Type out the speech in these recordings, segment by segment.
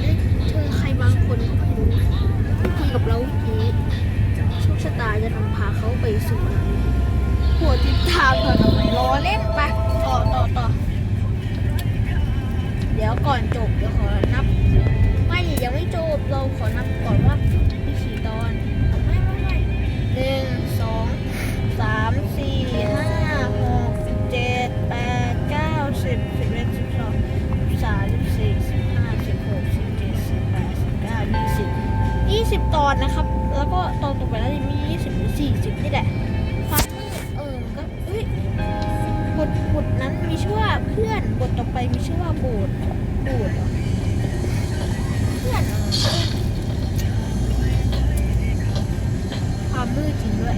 болеть. เพื่อนบทต่อไปมีชื่อว่าบูดบูดเพื่อนความมืดจริงด้วย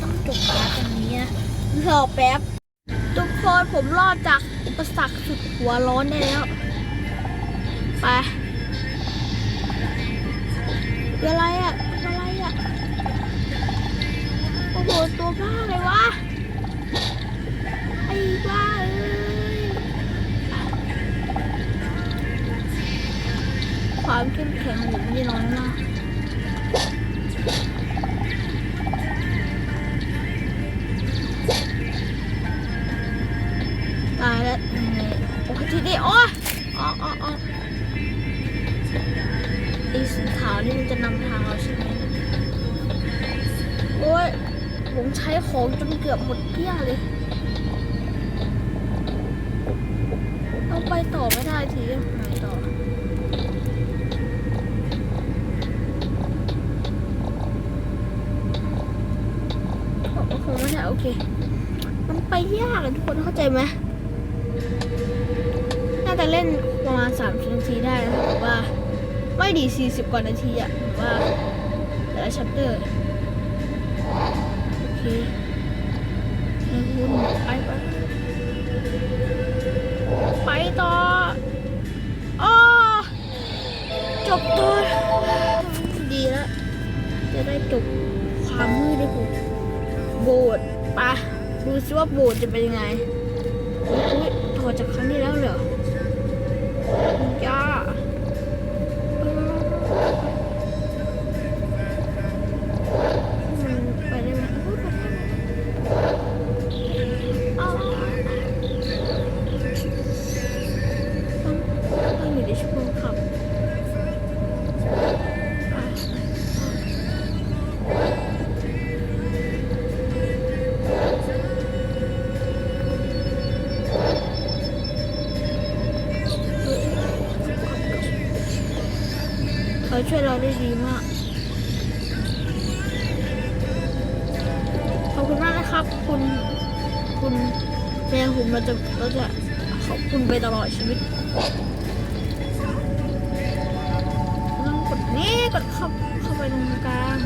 ต้องจบมารตรงนี้นะรอแป๊บ ทุกคนผมรอดจากอุปสรรคสุดหัวร้อนได้แล้ว ไปอะไรอะอะไรอะ โอ้โห ตัวบ้าเลยวะ ไอ้บ้าเอ้ย ความเข้มแข็งผมนี่น้อยมาก ตายแล้วโอ้ทีนี้โอ้ออกออกออกอีสีขาวนี่มันจะนำทางเราใช่ไหมโอ้ยผมใช้ของจนเกือบหมดเกลี้ยงเลยต้องไปต่อไม่ได้ทีไหนต่อโอเคไม่ได้โอเค มันไปยากเลยทุกคนเข้าใจไหม ทีได้นะผมว่าไม่ดี 40 กว่านาทีอะผมว่าแต่ละชัปเตอร์ โอเคแล้วคุณไปปะไปต่ออ้อจบตัวดีแล้ว จะได้จบความมืดได้ผมโบดปะดูซิว่าโบดจะเป็นยังไงโอ้ยถอดจากครั้งนี้แล้วเหรอ 呀 เขาช่วยเราได้ดีมาก ขอบคุณมากนะครับ คุณคุณแม่หุมเราจะเราจะขอบคุณไปตลอดชีวิตต้องกดนี่กดเข้าเข้าไปตรงกลาง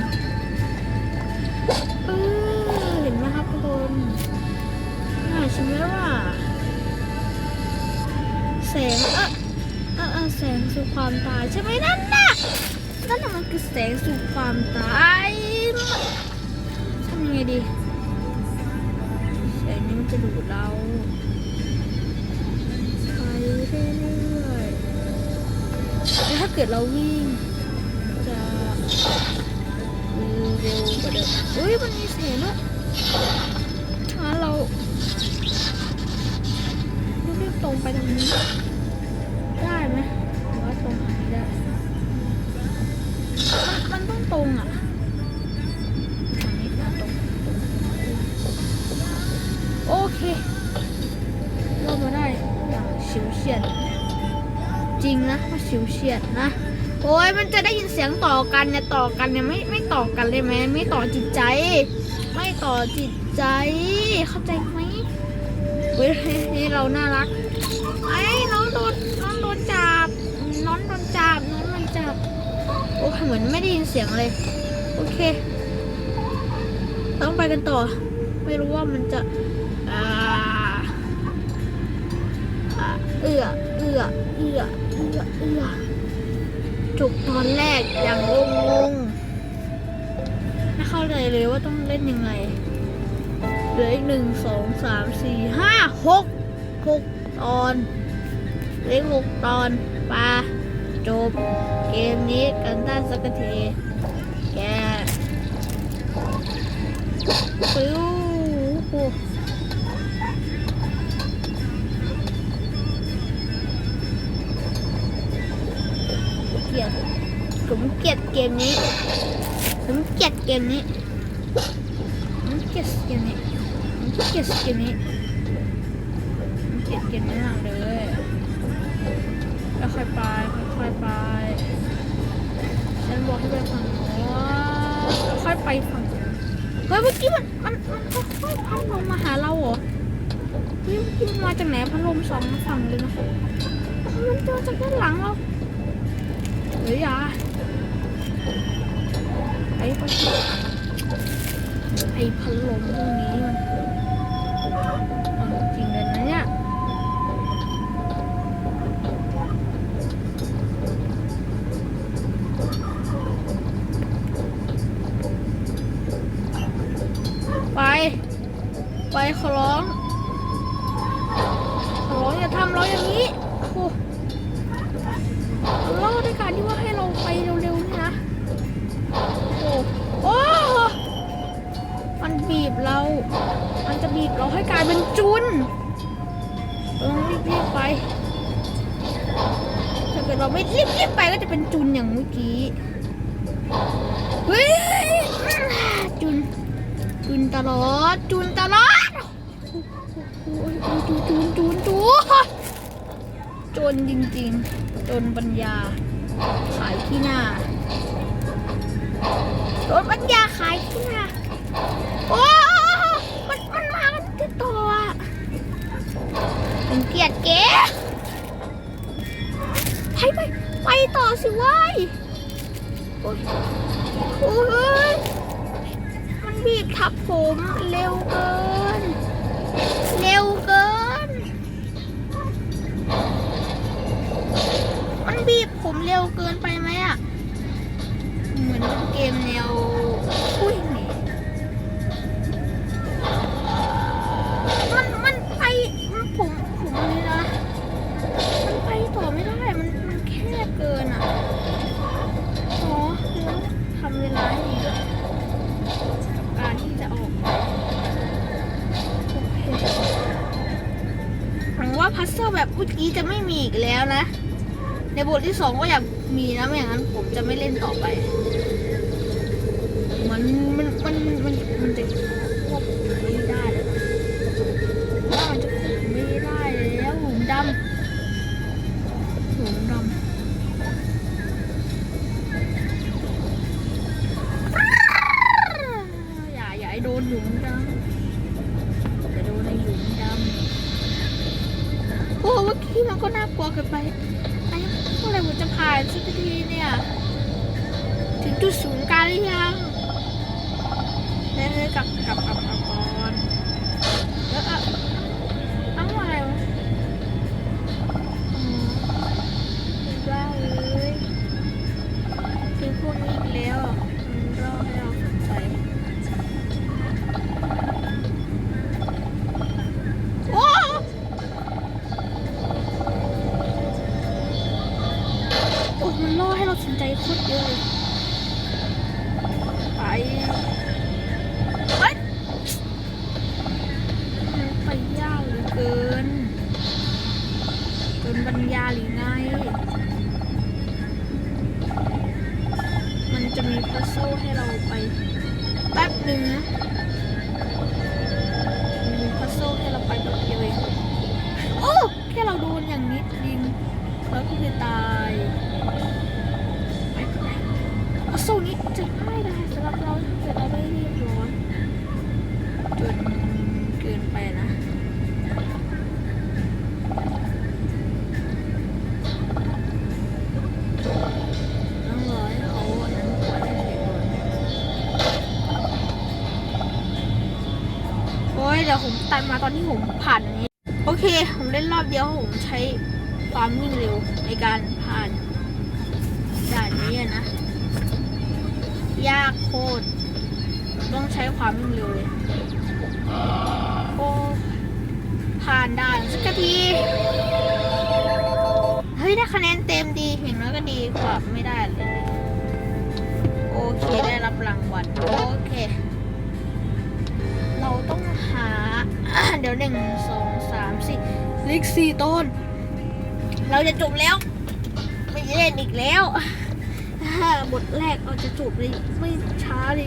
เออเห็นไหมครับทุกคนน่าใช่ไหมว่าแสงเออเออแสงสู่ความตายใช่ไหมนั่น นั่นมันคือแสงสู่ความตายทำยังไงดีแสงนี้มันจะดูดเราไปเรื่อยๆแล้วถ้าเกิดเราวิ่งจะเร็วกว่าเดิมอุ้ยมันมีแสงด้วยงั้นเรารีบตรงไปทางนี้ ฉียดนะ โอ้ยมันจะได้ยินเสียงต่อกันเนี่ยต่อกันเนี่ยไม่ไม่ต่อกันเลยไหมไม่ต่อจิตใจ ไม่ต่อจิตใจ เข้าใจไหมเฮ้ยนี่เราน่ารักไอ้น้องโดนน้องโดนจับน้องโดนจับน้องโดนจับโอ้เหมือนไม่ได้ยินเสียงเลย โอเค ต้องไปกันต่อ ไม่รู้ว่ามันจะอ่าเอื้อเอื้อเอื้อเอื้อเอื้อ จบตอนแรกอย่างงงๆไม่เข้าใจเลยว่าต้องเล่นยังไง เหลืออีกหนึ่งสองสามสี่ห้าหกหกตอนเหลือหกตอนปาจบ เกมนี้กันได้สักทีแกปิ้ว เกมนี้ ผมเกลียดเกมนี้ผมเกลียดเกมนี้ผมเกลียดเกมนี้ผมเกลียดเกมนี้มากเลยค่อยไปค่อยไป ฉันบอกให้ไปฝั่งโน้นค่อยไปฝั่งเฮ้ยเมื่อกี้มันมันมันค่อยๆพัดลมมาหาเราเหรอเฮ้ยเมื่อกี้มันมาจากไหนพัดลมสองฝั่งเลยนะมันเจอจากด้านหลังเราเฮ้ยอย่า ไอ้พัดลมไอ้พัดลมพวกนี้มัน จุนอย่างเมื่อกี้เฮ้ยจุน จุนตลอด จุนตลอดโอ้ยจูนจูนจูนจูนจนจริงๆ จนปัญญา ขายที่หน้าจนปัญญาขายที่หน้าโอ้มันมันมากันติดต่ออะผมเกลียดเก๋ไปไป ไปต่อสิว้ยโอ้ยโอ้ยมันบีบทับผมเร็วเกิน เร็วเกิน มันบีบผมเร็วเกินไปไหมอะเหมือนเป็นเกมแนว สองก็อยากมีนะไม่อย่างนั้นผมจะไม่เล่นต่อไป สน ผ่านอันนี้ โอเค ผมเล่นรอบเดียวผมใช้ความวิ่งเร็วในการผ่านด่านนี้นะ ยากโคตรต้องใช้ความวิ่งเร็วเลยโอ้ผ่านด่านสักทีเฮ้ยได้คะแนนเต็มดีอย่างน้อยก็ดีกว่าไม่ได้เลย โอเคได้รับรางวัล เดี๋ยวหนึ่งสองสามสี่ลิกสี่ต้น เราจะจบแล้ว ไม่เล่นอีกแล้วบทแรกเราจะจบเลยไม่ช้าดิ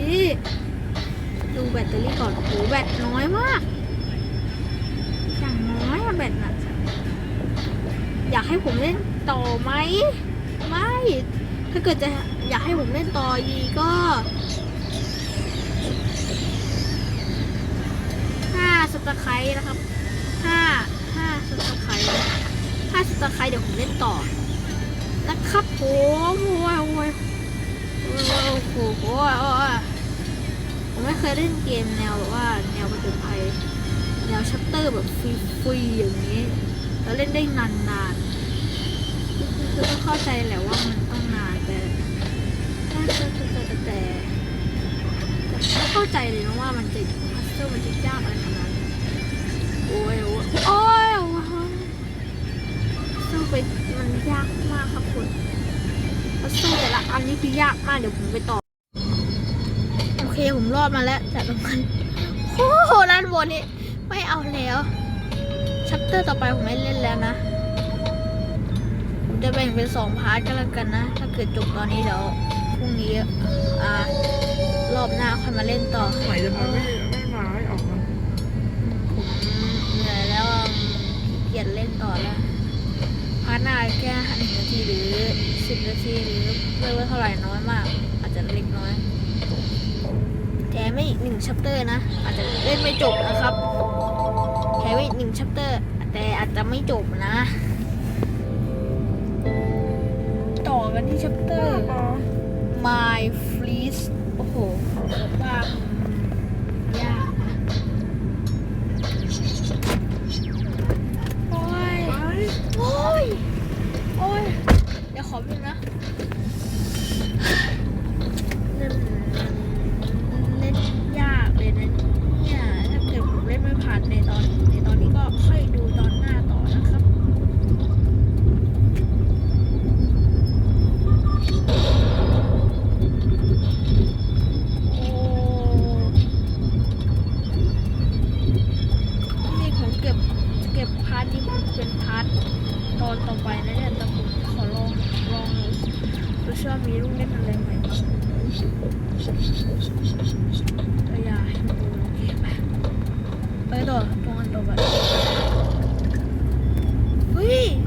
ดูแบตเตอรี่ก่อนโอ้โหแบตน้อยมากอย่างน้อยแบตน่ะอยากให้ผมเล่นต่อไหมไม่ ถ้าเกิดจะอยากให้ผมเล่นต่ออีก็ก็ห้าส ตาร์ไครต์นะครับห้าห้าสตาร์ไครต์ห้าสตาร์ไครต์เดี๋ยวผมเล่นต่อ นะครับผมโอ้ยโอ้ยโอ้ยโอ้โหโอ้ยโอ้ยผมไม่เคยเล่นเกมแนวแบบว่าแนวประจนภัยแนวชัตเตอร์แบบฟรีๆอย่างนี้ แล้วเล่นได้นานๆคือก็เข้าใจแหละว่ามันต้องนานแต่แต่แต่แต่แต่ไม่เข้าใจเลยนะว่ามันจะพัซเซิลมันจะยากอะไรขนาดนั้น โอ้ยโอ้ยโอ้ยโอ้ยซึ่งเป็นมันยากมากครับคุณพัซเซิลแต่ละอันนี้คือยากมากเดี๋ยวผมไปต่อ โอเคผมรอดมาแล้วแต่ตรงนั้นโอ้โหด้านบนนี่ไม่เอาแล้วชัปเตอร์ต่อไปผมไม่เล่นแล้วนะผมจะแบ่งเป็นสองพาร์ทก็แล้วกันนะ ถ้าเกิดจบตอนนี้เดี๋ยวพรุ่งนี้อ่ารอบหน้าค่อยมาเล่นต่อ จเล่นต่อแล้วพาร์ทหน้าแค่หนึ่งนาทีหรือสิบนาทีหรือไม่ว่าเท่าไหร่น้อยมาก อาจจะเล็กน้อยแถมไม่อีกหนึ่งชัปเตอร์นะ อาจจะเล่นไม่จบนะครับแถมไม่อีกหนึ่งชัปเตอร์ แต่อาจจะไม่จบนะ ต่อกันที่ชัปเตอร์ My Freeze โอ้โหแบบว่ายากนะโอ้ย โอ้ย โอ้ย เดี๋ย Ito, pungan pa ba? Uy!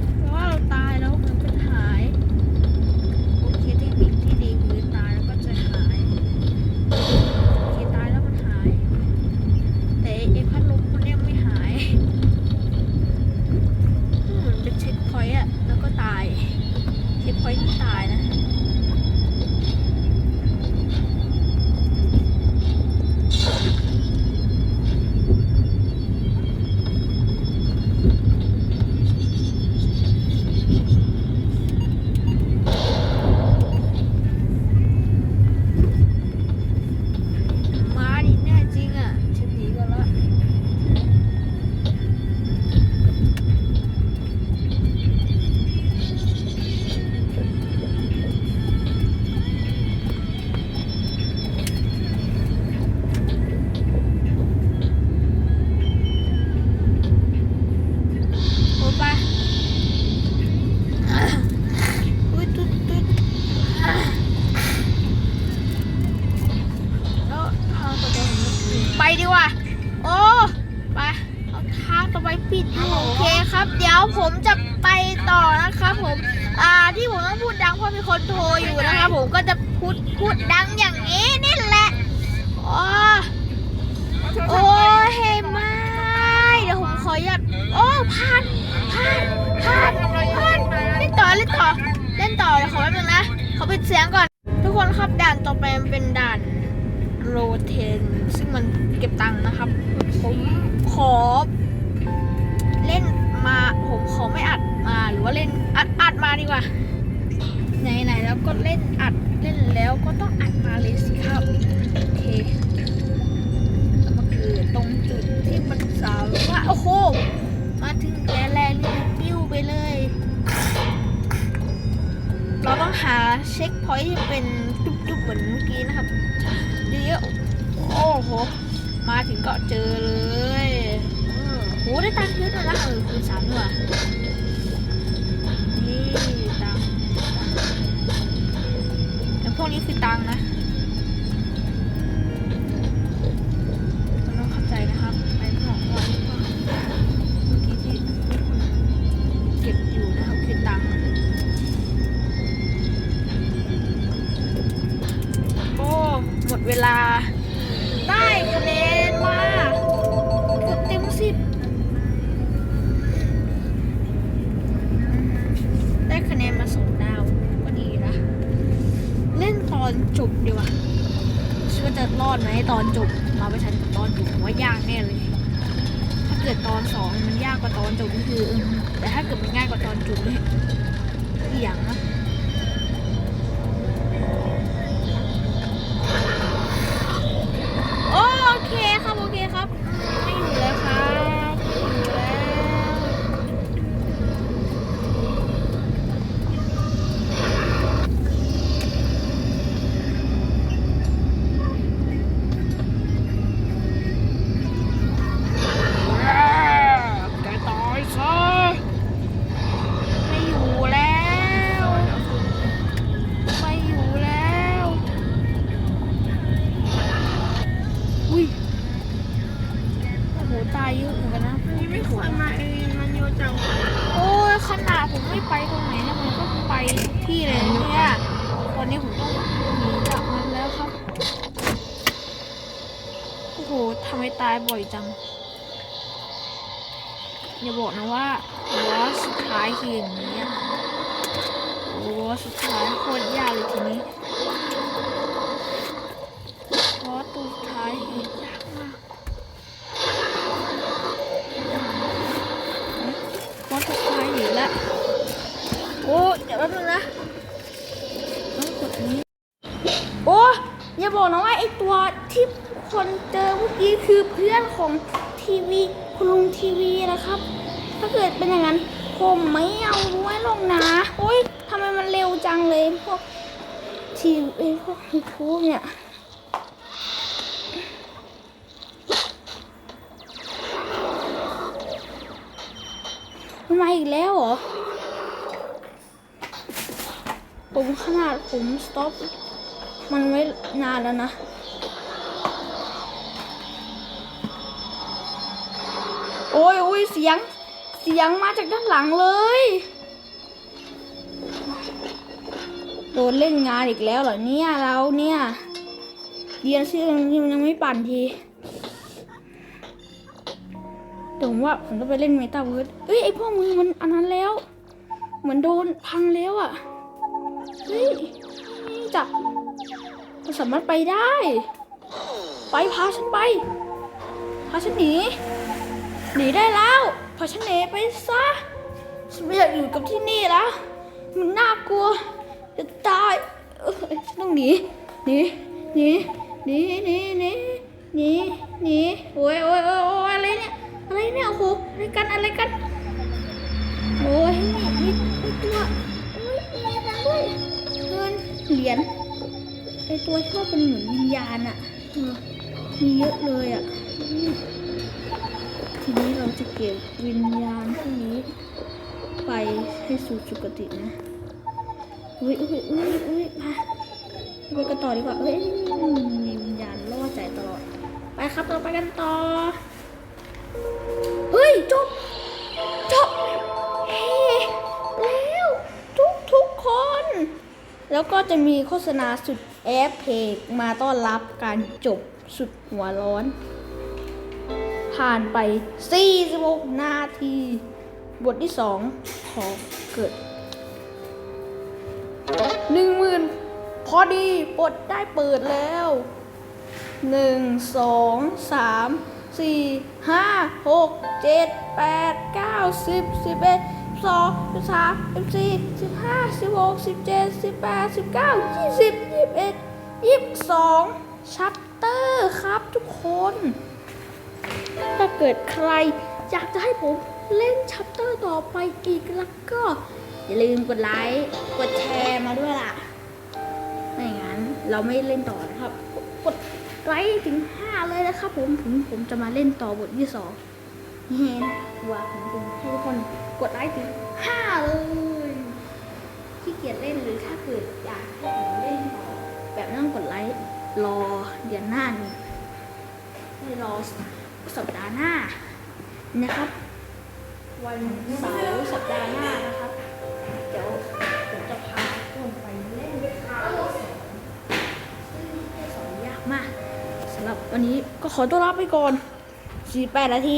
ดังอย่างนี้นี่แหละอ๋อโอ้ยเฮไม่เดี๋ยวผมขอหยัดโอ้ผ่านผ่านผ่านผ่านเล่นต่อเล่นต่อเล่นต่อเดี๋ยวขอแป๊บนึงนะขอปิดเสียงก่อน ทุกคนครับด่านต่อไปมันเป็นด่านโรเทนซึ่งมันเก็บตังค์นะครับ ผมขอเล่นมาผมขอไม่อัดมาหรือว่าเล่นอัดอัดมาดีกว่าไหนไหนแล้วก็เล่นอัด ล่นแล้วก็ต้องอัดมาเลยสิครับโอเคแล้วมาคือตรงจุดที่มันสาวว่าโอ้โหมาถึงแกแลรีบปิ้วไปเลย เราต้องหาเช็คพอยท์ที่เป็นจุ๊บๆเหมือนเมื่อกี้นะครับเยอะๆโอ้โหมาถึงก็เจอเลยเออโหได้ตังค์เยอะเลยนะเออคูณสามด้วย นี้คือตังนะ อนจบดีกว่าชื่อว่าจะรอดไหมตอนจบเราไปชันกับตอนจบผมว่ายากแน่เลย ถ้าเกิดตอนสองมันยากกว่าตอนจบก็คือเออแต่ถ้าเกิดมันง่ายกว่าตอนจบเลยอีกอย่างนะ คนเจอเมื่อกี้คือเพื่อนของทีวีคุณลุงทีวีนะครับ ถ้าเกิดเป็นอย่างนั้นผมไม่เอาไว้หรอกนะโอ้ยทำไมมันเร็วจังเลยพวกทีวีพวกยูทูบเนี่ยมันมาอีกแล้วเหรอ ผมขนาดผมสต็อปมันไว้นานแล้วนะ อ้ยโอ้ยเสียง เสียงมาจากด้านหลังเลย โดนเล่นงานอีกแล้วเหรอเนี่ยเราเนี่ยเรียนชื่อมันยังไม่ปั่นทีแต่ผมว่าผมต้องไปเล่นเมตาเวิร์ดเอ้ยไอพวกมือมันอันนั้นแล้ว เหมือนโดนพังแล้วอะ่ะ เฮ้ยจับมันสามารถไปได้ ไปพาฉันไป พาฉันหนี หนีได้แล้วพาฉันหนีไปซะฉันไม่อยากอยู่กับที่นี่แล้ว มันน่ากลัว จะตายฉันต้องหนีหนีหนีหนีหนีหนีหนีหนีโอ้ยโอ้ยโอ้ยอะไรเนี่ยอะไรเนี่ยโอ้โหอะไรกันอะไรกันโอ้ยนี่นี่ตัวโอ้ยมีอะไรด้วยเงินเหรียญไอตัวชอบเป็นเหมือนวิญญาณอะมีเยอะเลยอะ ทีนี้เราจะเก็บวิญญาณพวกนี้ ไปให้สู่สุคตินะอุ้ยอุ้ยอุ้ยอุ้ยมาไปกันต่อดีกว่าเอ้ยมีวิญญาณล่อใจตลอด ไปครับเราไปกันต่อ เฮ้ยจบจบเฮ้แล้วทุกทุกคน แล้วก็จะมีโฆษณาสุดแอปเพกมาต้อนรับการจบสุดหัวร้อน ผ่านไป 46 นาที บทที่ 2 ขอเกิดหนึ่งหมื่นพอดีบทได้เปิดแล้วหนึ่งสองสามสี่ห้าหกเจ็ดแปดเก้าสิบสิบเอ็ดสองสิบสามสิบสี่สิบห้าสิบหกสิบเจ็ดสิบแปดสิบเก้ายี่สิบยี่สิบเอ็ดยี่สิบสองชัปเตอร์ครับทุกคน ถ้าเกิดใครอยากจะให้ผมเล่นชัปเตอร์ต่อไปอีกแล้วก็ อย่าลืมกดไลค์กดแชร์มาด้วยล่ะ ไม่งั้นเราไม่เล่นต่อนะครับ กดไลค์ถึง 5 เลยนะครับผมถึงผมจะมาเล่นต่อบทที่2นี่นะว่าผมถึงให้ทุกคนกดไลค์ถึง 5 เลยขี้เกียจเล่นหรือถ้าเกิดอยากให้ผมเล่นต่อแบบไม่ต้องกดไลค์รอเดือนหน้านี่ให้รอ สัปดาห์หน้านะครับ วันเสาร์สัปดาห์หน้านะครับ เดี๋ยวผมจะพาทุกคนไปเล่นคาร์สองซึ่งสอนยากมากสำหรับวันนี้ก็ขอตัวลาไปก่อน48นาที